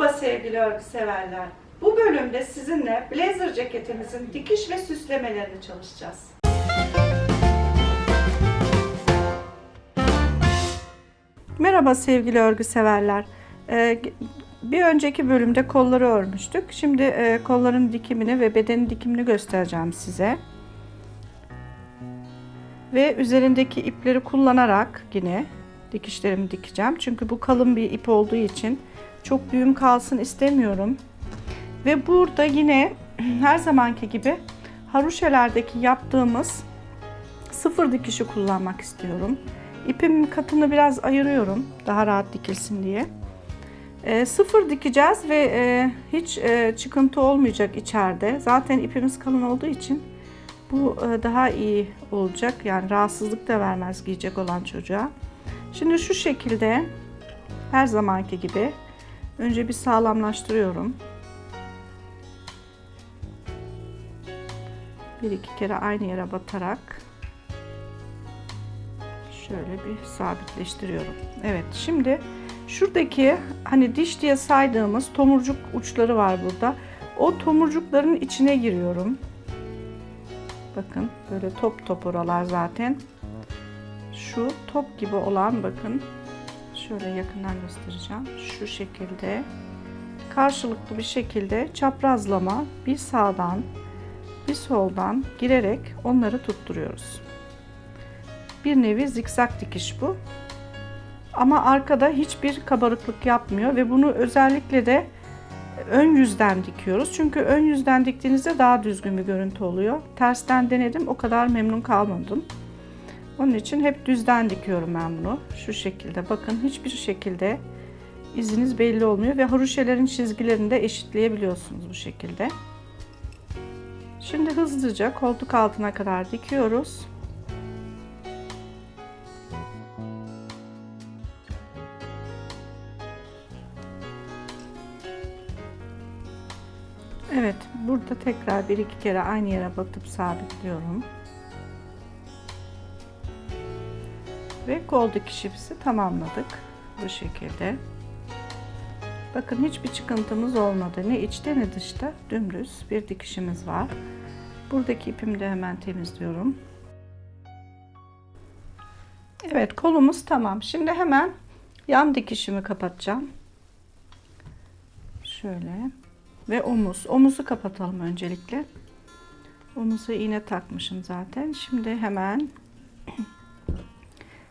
Merhaba sevgili örgü severler. Bu bölümde sizinle blazer ceketimizin dikiş ve süslemelerini çalışacağız. Merhaba sevgili örgü severler. Ee, bir önceki bölümde kolları örmüştük. Şimdi e, kolların dikimini ve bedenin dikimini göstereceğim size. Ve üzerindeki ipleri kullanarak yine dikişlerimi dikeceğim. Çünkü bu kalın bir ip olduğu için çok düğüm kalsın istemiyorum. Ve burada yine her zamanki gibi haroşelerdeki yaptığımız sıfır dikişi kullanmak istiyorum. İpimin katını biraz ayırıyorum daha rahat dikilsin diye. E, sıfır dikeceğiz ve e, hiç e, çıkıntı olmayacak içeride. Zaten ipimiz kalın olduğu için bu e, daha iyi olacak. Yani rahatsızlık da vermez giyecek olan çocuğa. Şimdi şu şekilde her zamanki gibi önce bir sağlamlaştırıyorum. Bir iki kere aynı yere batarak şöyle bir sabitleştiriyorum. Evet şimdi şuradaki hani diş diye saydığımız tomurcuk uçları var burada. O tomurcukların içine giriyorum. Bakın böyle top top oralar zaten. Şu top gibi olan bakın şöyle yakından göstereceğim. Şu şekilde karşılıklı bir şekilde çaprazlama bir sağdan bir soldan girerek onları tutturuyoruz. Bir nevi zikzak dikiş bu. Ama arkada hiçbir kabarıklık yapmıyor ve bunu özellikle de ön yüzden dikiyoruz. Çünkü ön yüzden diktiğinizde daha düzgün bir görüntü oluyor. Tersten denedim o kadar memnun kalmadım. Onun için hep düzden dikiyorum ben bunu. Şu şekilde bakın hiçbir şekilde iziniz belli olmuyor ve haroşelerin çizgilerini de eşitleyebiliyorsunuz bu şekilde. Şimdi hızlıca koltuk altına kadar dikiyoruz. Evet, burada tekrar bir iki kere aynı yere batıp sabitliyorum. Ve kol dikişimizi tamamladık bu şekilde. Bakın hiçbir çıkıntımız olmadı. Ne içte ne dışta dümdüz bir dikişimiz var. Buradaki ipimi de hemen temizliyorum. Evet kolumuz tamam. Şimdi hemen yan dikişimi kapatacağım. Şöyle ve omuz. Omuzu kapatalım öncelikle. Omuza iğne takmışım zaten. Şimdi hemen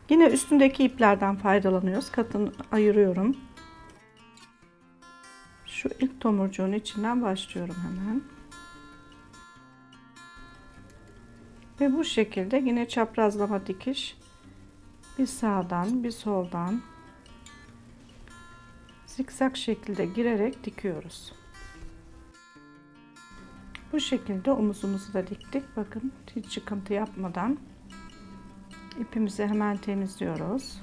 yine üstündeki iplerden faydalanıyoruz. Katını ayırıyorum. Şu ilk tomurcuğun içinden başlıyorum hemen. Ve bu şekilde yine çaprazlama dikiş bir sağdan bir soldan zikzak şekilde girerek dikiyoruz. Bu şekilde omuzumuzu da diktik. Bakın hiç çıkıntı yapmadan ipimizi hemen temizliyoruz.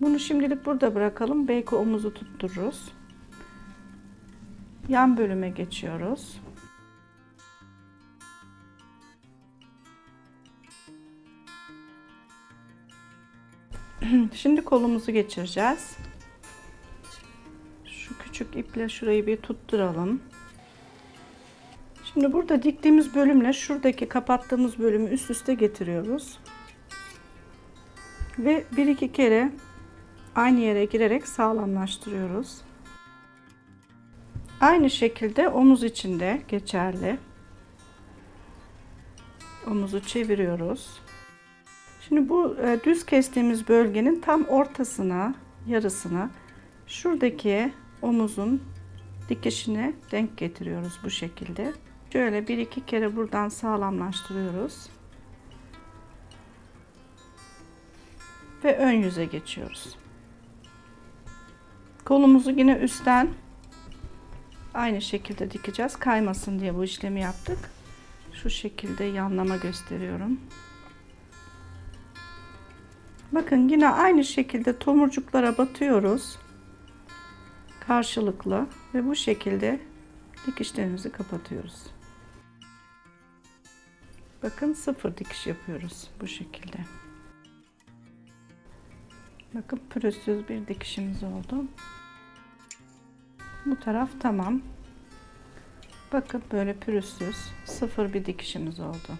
Bunu şimdilik burada bırakalım. Belki omuzu tuttururuz. Yan bölüme geçiyoruz. Şimdi kolumuzu geçireceğiz. Şu küçük iple şurayı bir tutturalım. Şimdi burada diktiğimiz bölümle şuradaki kapattığımız bölümü üst üste getiriyoruz. Ve bir iki kere aynı yere girerek sağlamlaştırıyoruz. Aynı şekilde omuz içinde geçerli. Omuzu çeviriyoruz. Şimdi bu e, düz kestiğimiz bölgenin tam ortasına, yarısına şuradaki omuzun dikişine denk getiriyoruz bu şekilde. Şöyle bir iki kere buradan sağlamlaştırıyoruz. Ve ön yüze geçiyoruz. Kolumuzu yine üstten aynı şekilde dikeceğiz. Kaymasın diye bu işlemi yaptık. Şu şekilde yanlama gösteriyorum. Bakın yine aynı şekilde tomurcuklara batıyoruz. Karşılıklı ve bu şekilde dikişlerimizi kapatıyoruz. Bakın sıfır dikiş yapıyoruz bu şekilde. Bakın pürüzsüz bir dikişimiz oldu. Bu taraf tamam. Bakın böyle pürüzsüz sıfır bir dikişimiz oldu.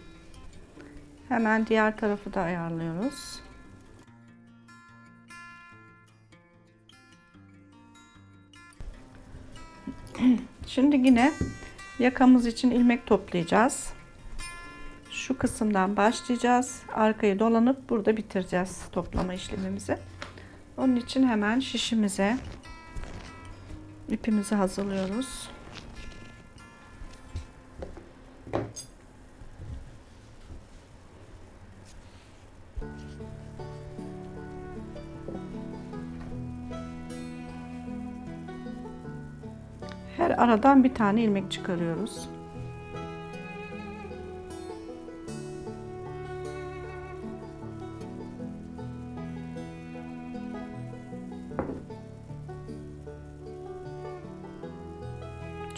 Hemen diğer tarafı da ayarlıyoruz. Şimdi yine yakamız için ilmek toplayacağız. Şu kısımdan başlayacağız. Arkayı dolanıp burada bitireceğiz toplama işlemimizi. Onun için hemen şişimize ipimizi hazırlıyoruz. Her aradan bir tane ilmek çıkarıyoruz.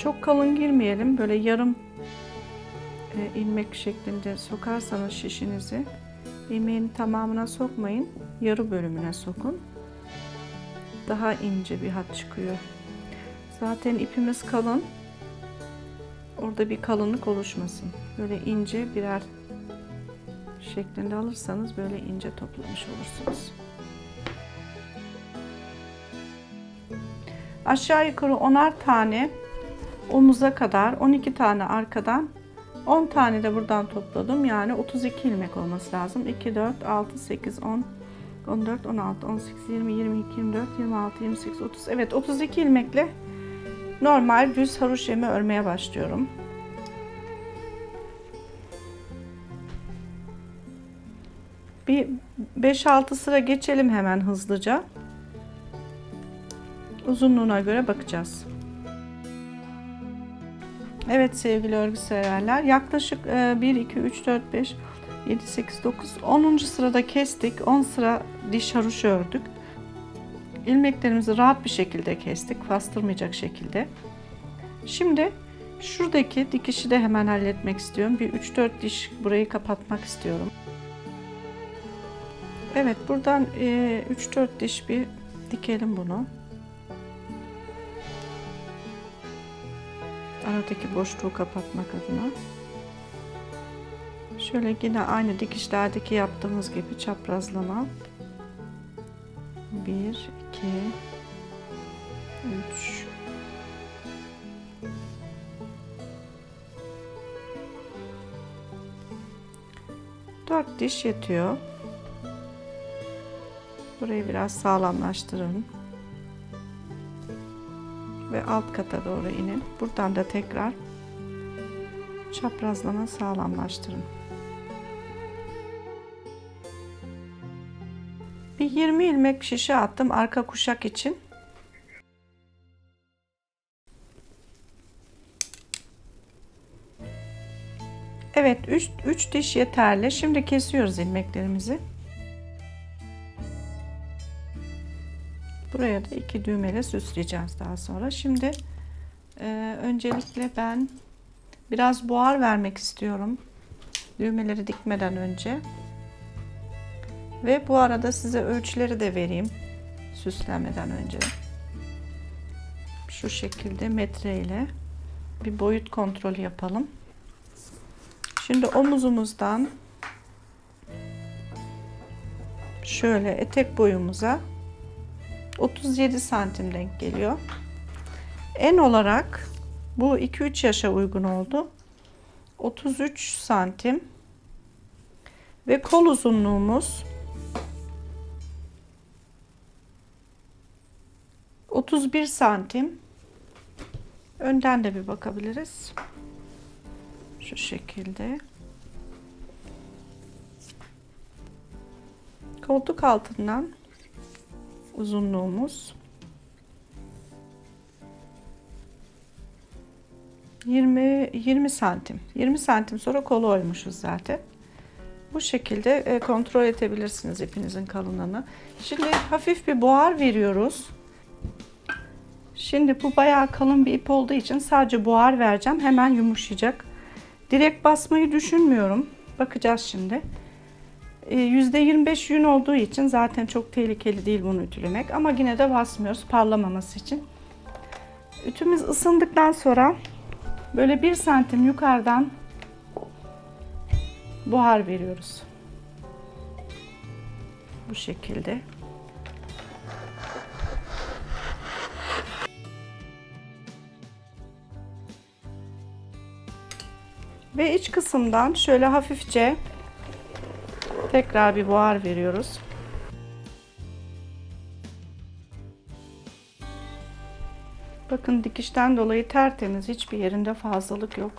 Çok kalın girmeyelim. Böyle yarım e, ilmek şeklinde sokarsanız şişinizi ilmeğin tamamına sokmayın. Yarı bölümüne sokun. Daha ince bir hat çıkıyor. Zaten ipimiz kalın. Orada bir kalınlık oluşmasın. Böyle ince birer şeklinde alırsanız böyle ince toplamış olursunuz. Aşağı yukarı 10'ar tane omuza kadar 12 tane arkadan 10 tane de buradan topladım. Yani 32 ilmek olması lazım. 2, 4, 6, 8, 10, 14, 16, 18, 20, 22, 24, 26, 28, 30. Evet 32 ilmekle normal düz haroşemi örmeye başlıyorum. Bir 5-6 sıra geçelim hemen hızlıca. Uzunluğuna göre bakacağız. Evet sevgili örgü severler yaklaşık 1, 2, 3, 4, 5, 7, 8, 9, 10. sırada kestik. 10 sıra diş haroşa ördük. İlmeklerimizi rahat bir şekilde kestik. Bastırmayacak şekilde. Şimdi şuradaki dikişi de hemen halletmek istiyorum. Bir 3-4 diş burayı kapatmak istiyorum. Evet buradan 3-4 diş bir dikelim bunu. Aradaki boşluğu kapatmak adına. Şöyle yine aynı dikişlerdeki yaptığımız gibi çaprazlama. 1, 2, 3, Dört diş yetiyor. Burayı biraz sağlamlaştırın. Ve alt kata doğru inin. Buradan da tekrar çaprazlama sağlamlaştırın. Bir 20 ilmek şişe attım arka kuşak için. Evet 3 3 diş yeterli. Şimdi kesiyoruz ilmeklerimizi. Buraya da iki düğmeyle süsleyeceğiz daha sonra. Şimdi e, öncelikle ben biraz buhar vermek istiyorum. Düğmeleri dikmeden önce. Ve bu arada size ölçüleri de vereyim. Süslenmeden önce. Şu şekilde metre ile bir boyut kontrolü yapalım. Şimdi omuzumuzdan şöyle etek boyumuza 37 santim denk geliyor. En olarak bu 2-3 yaşa uygun oldu. 33 santim ve kol uzunluğumuz 31 santim. Önden de bir bakabiliriz. Şu şekilde. Koltuk altından uzunluğumuz 20 20 santim. 20 santim sonra kolu oymuşuz zaten. Bu şekilde e, kontrol edebilirsiniz ipinizin kalınlığını. Şimdi hafif bir buhar veriyoruz. Şimdi bu bayağı kalın bir ip olduğu için sadece buhar vereceğim. Hemen yumuşayacak. Direkt basmayı düşünmüyorum. Bakacağız şimdi. %25 yün olduğu için zaten çok tehlikeli değil bunu ütülemek. Ama yine de basmıyoruz parlamaması için. Ütümüz ısındıktan sonra böyle bir santim yukarıdan buhar veriyoruz. Bu şekilde. Ve iç kısımdan şöyle hafifçe tekrar bir buhar veriyoruz. Bakın dikişten dolayı tertemiz, hiçbir yerinde fazlalık yok.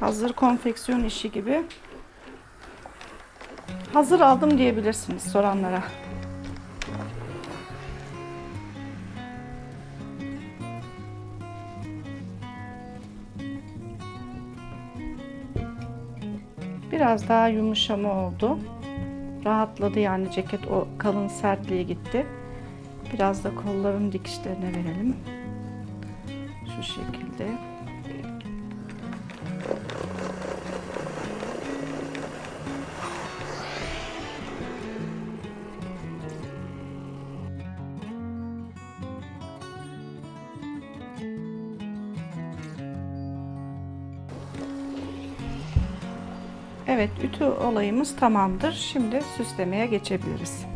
Hazır konfeksiyon işi gibi. Hazır aldım diyebilirsiniz soranlara. Biraz daha yumuşama oldu. Rahatladı yani ceket o kalın sertliği gitti. Biraz da kolların dikişlerine verelim. Şu şekilde. Evet, ütü olayımız tamamdır. Şimdi süslemeye geçebiliriz.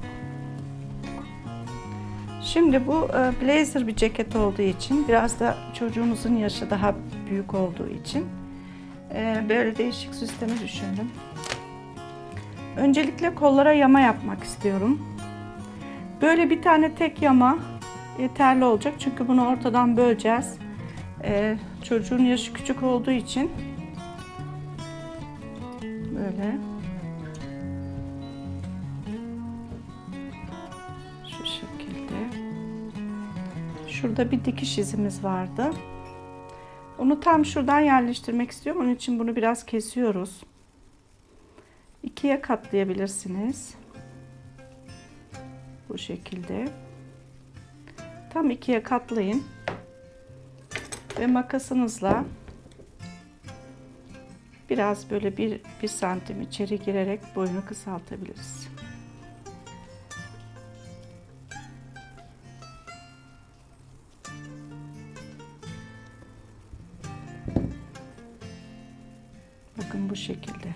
Şimdi bu e, blazer bir ceket olduğu için biraz da çocuğumuzun yaşı daha büyük olduğu için e, böyle değişik süsleme düşündüm. Öncelikle kollara yama yapmak istiyorum. Böyle bir tane tek yama yeterli olacak çünkü bunu ortadan böleceğiz. E, çocuğun yaşı küçük olduğu için böyle şu şekilde. Şurada bir dikiş izimiz vardı. Onu tam şuradan yerleştirmek istiyorum. Onun için bunu biraz kesiyoruz. İkiye katlayabilirsiniz. Bu şekilde. Tam ikiye katlayın. Ve makasınızla biraz böyle bir, bir santim içeri girerek boyunu kısaltabiliriz. Bakın bu şekilde.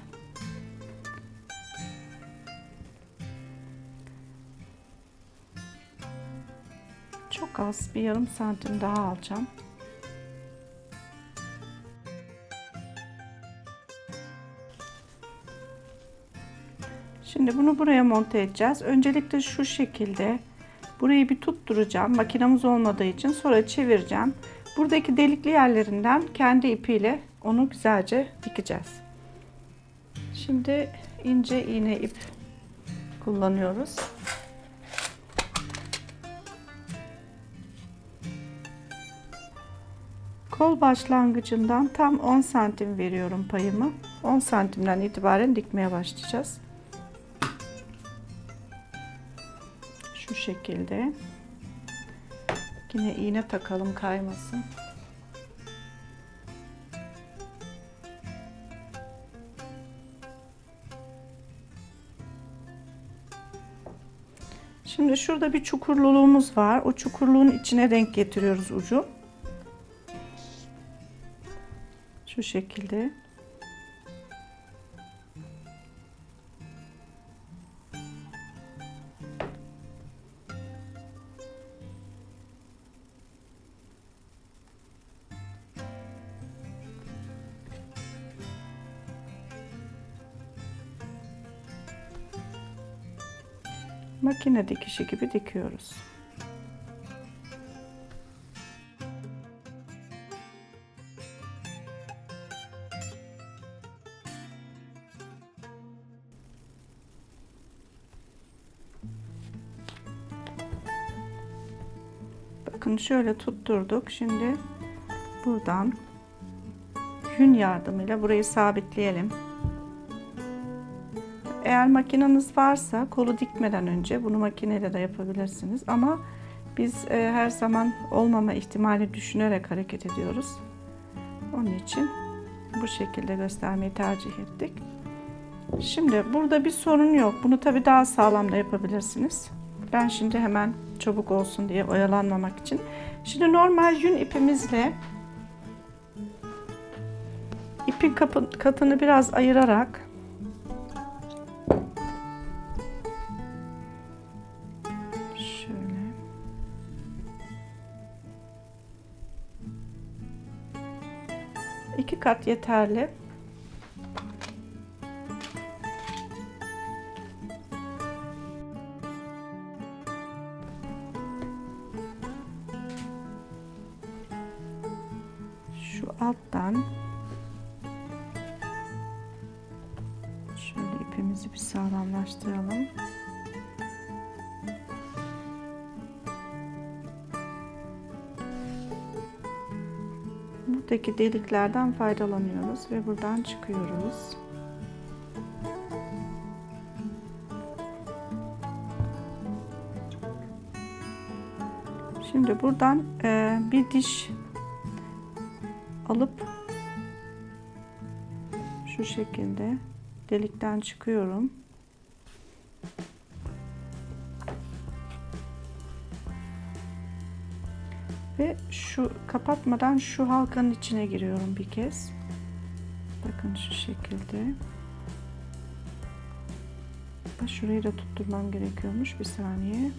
Çok az bir yarım santim daha alacağım. Şimdi bunu buraya monte edeceğiz. Öncelikle şu şekilde burayı bir tutturacağım. Makinamız olmadığı için sonra çevireceğim. Buradaki delikli yerlerinden kendi ipiyle onu güzelce dikeceğiz. Şimdi ince iğne ip kullanıyoruz. Kol başlangıcından tam 10 santim veriyorum payımı. 10 santimden itibaren dikmeye başlayacağız. Şekilde. Yine iğne takalım kaymasın. Şimdi şurada bir çukurluluğumuz var. O çukurluğun içine denk getiriyoruz ucu. Şu şekilde. Makine dikişi gibi dikiyoruz. Bakın şöyle tutturduk. Şimdi buradan yün yardımıyla burayı sabitleyelim. Eğer makineniz varsa kolu dikmeden önce bunu makineyle de yapabilirsiniz. Ama biz e, her zaman olmama ihtimali düşünerek hareket ediyoruz. Onun için bu şekilde göstermeyi tercih ettik. Şimdi burada bir sorun yok. Bunu tabii daha sağlam da yapabilirsiniz. Ben şimdi hemen çabuk olsun diye oyalanmamak için. Şimdi normal yün ipimizle ipin kapı- katını biraz ayırarak iki kat yeterli. Buradaki deliklerden faydalanıyoruz ve buradan çıkıyoruz. Şimdi buradan eee, bir diş alıp şu şekilde delikten çıkıyorum. Şu kapatmadan şu halkanın içine giriyorum bir kez. Bakın şu şekilde. Şurayı da tutturmam gerekiyormuş. Bir saniye.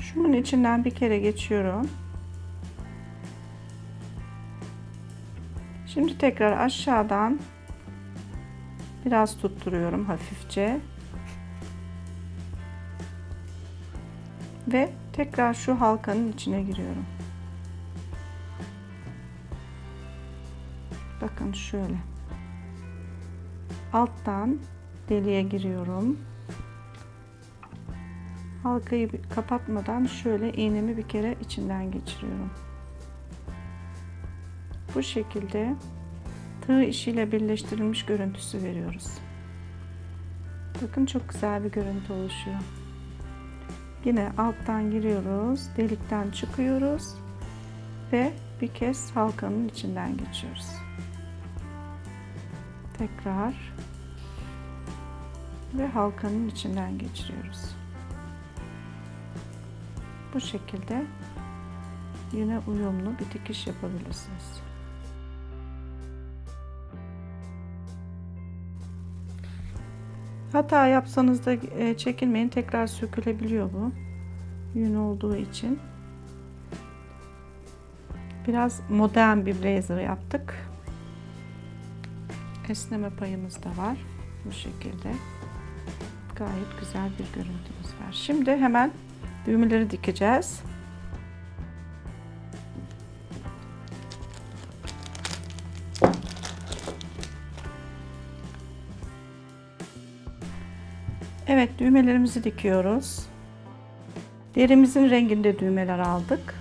Şunun içinden bir kere geçiyorum. Şimdi tekrar aşağıdan biraz tutturuyorum hafifçe. Ve tekrar şu halkanın içine giriyorum. Bakın şöyle. Alttan deliğe giriyorum. Halkayı kapatmadan şöyle iğnemi bir kere içinden geçiriyorum. Bu şekilde tığ işiyle birleştirilmiş görüntüsü veriyoruz. Bakın çok güzel bir görüntü oluşuyor. Yine alttan giriyoruz, delikten çıkıyoruz ve bir kez halkanın içinden geçiyoruz. Tekrar ve halkanın içinden geçiriyoruz. Bu şekilde yine uyumlu bir dikiş yapabilirsiniz. Hata yapsanız da e, çekinmeyin. Tekrar sökülebiliyor bu. Yün olduğu için. Biraz modern bir blazer yaptık. Esneme payımız da var. Bu şekilde. Gayet güzel bir görüntümüz var. Şimdi hemen düğmeleri dikeceğiz. Evet düğmelerimizi dikiyoruz. Derimizin renginde düğmeler aldık.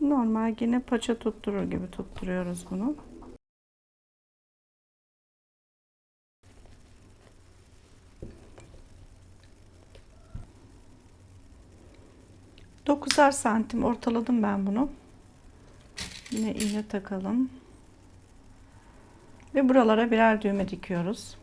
Normal yine paça tutturur gibi tutturuyoruz bunu. Dokuzar santim ortaladım ben bunu. Yine iğne takalım. Ve buralara birer düğme dikiyoruz.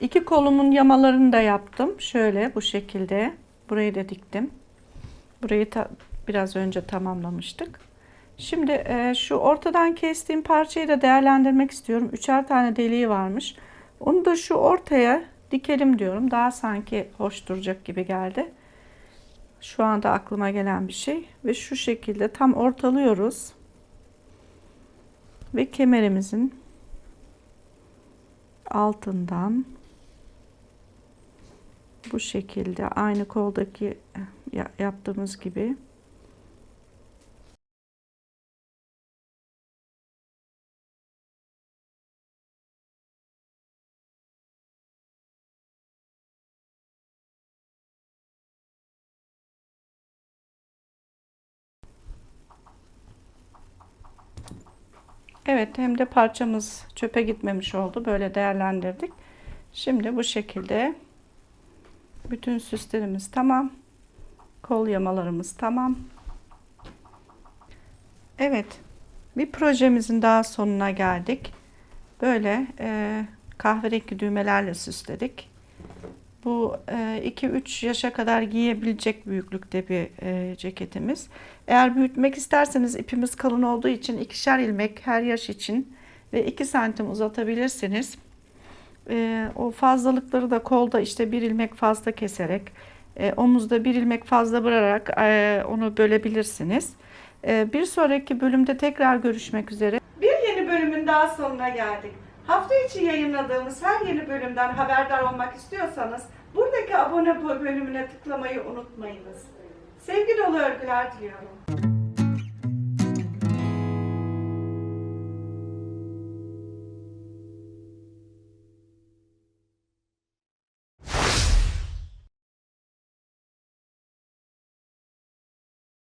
İki kolumun yamalarını da yaptım. Şöyle bu şekilde. Burayı da diktim. Burayı biraz önce tamamlamıştık. Şimdi e, şu ortadan kestiğim parçayı da değerlendirmek istiyorum. Üçer tane deliği varmış. Onu da şu ortaya dikelim diyorum. Daha sanki hoş duracak gibi geldi. Şu anda aklıma gelen bir şey. Ve şu şekilde tam ortalıyoruz. Ve kemerimizin altından bu şekilde aynı koldaki ya- yaptığımız gibi Evet hem de parçamız çöpe gitmemiş oldu. Böyle değerlendirdik. Şimdi bu şekilde bütün süslerimiz tamam. Kol yamalarımız tamam. Evet. Bir projemizin daha sonuna geldik. Böyle e, kahverengi düğmelerle süsledik. Bu 2-3 yaşa kadar giyebilecek büyüklükte bir e, ceketimiz. Eğer büyütmek isterseniz ipimiz kalın olduğu için ikişer ilmek her yaş için ve 2 santim uzatabilirsiniz. E, o fazlalıkları da kolda işte bir ilmek fazla keserek, e, omuzda bir ilmek fazla bırakarak e, onu bölebilirsiniz. E, bir sonraki bölümde tekrar görüşmek üzere. Bir yeni bölümün daha sonuna geldik. Hafta içi yayınladığımız her yeni bölümden haberdar olmak istiyorsanız buradaki abone bölümüne tıklamayı unutmayınız. Sevgi dolu örgüler diliyorum.